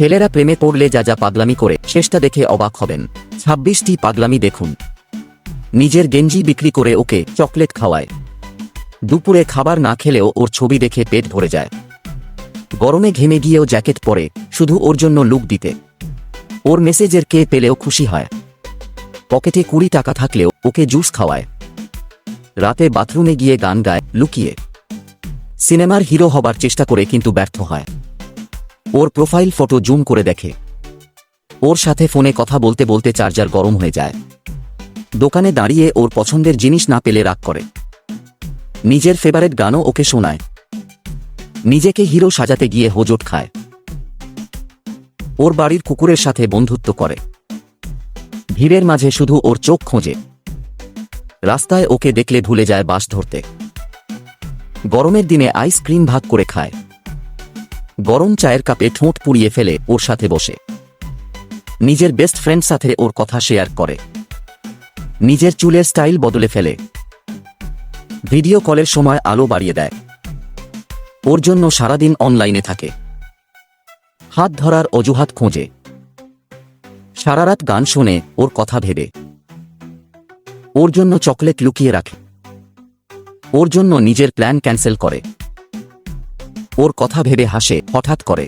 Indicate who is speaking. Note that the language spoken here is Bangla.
Speaker 1: ছেলেরা প্রেমে পড়লে যা যা পাগলামি করে, শেষটা দেখে অবাক হবেন। ছাব্বিশটি পাগলামি দেখুন। নিজের গেঞ্জি বিক্রি করে ওকে চকলেট খাওয়ায়। দুপুরে খাবার না খেলেও ওর ছবি দেখে পেট ভরে যায়। গরমে ঘেমে গিয়েও জ্যাকেট পরে, শুধু ওর জন্য লুক দিতে। ওর মেসেজের কে পেলেও খুশি হয়। পকেটে কুড়ি টাকা থাকলেও ওকে জুস খাওয়ায়। রাতে বাথরুমে গিয়ে গান গায়, লুকিয়ে। সিনেমার হিরো হবার চেষ্টা করে কিন্তু ব্যর্থ হয়। ওর প্রোফাইল ফটো জুম করে দেখে। ওর সাথে ফোনে কথা বলতে বলতে চার্জার গরম হয়ে যায়। দোকানে দাঁড়িয়ে ওর পছন্দের জিনিস না পেলে রাগ করে। নিজের ফেভারেট গানও ওকে শোনায়। নিজেকে হিরো সাজাতে গিয়ে হোজট খায়। ওর বাড়ির কুকুরের সাথে বন্ধুত্ব করে। ভিড়ের মাঝে শুধু ওর চোখ খোঁজে। রাস্তায় ওকে দেখলে ভুলে যায় বাস ধরতে। গরমের দিনে আইসক্রিম ভাগ করে খায়। গরম চায়ের কাপে ঠোঁট পুড়িয়ে ফেলে ওর সাথে বসে। নিজের বেস্ট ফ্রেন্ড সাথে ওর কথা শেয়ার করে। নিজের চুলের স্টাইল বদলে ফেলে। ভিডিও কলের সময় আলো বাড়িয়ে দেয়। ওর জন্য সারাদিন অনলাইনে থাকে। হাত ধরার অজুহাত খোঁজে। সারারাত গান শুনে ওর কথা ভেবে। ওর জন্য চকলেট লুকিয়ে রাখে। ওর জন্য নিজের প্ল্যান ক্যান্সেল করে। ওর কথা ভেবে হাসে হঠাৎ করে।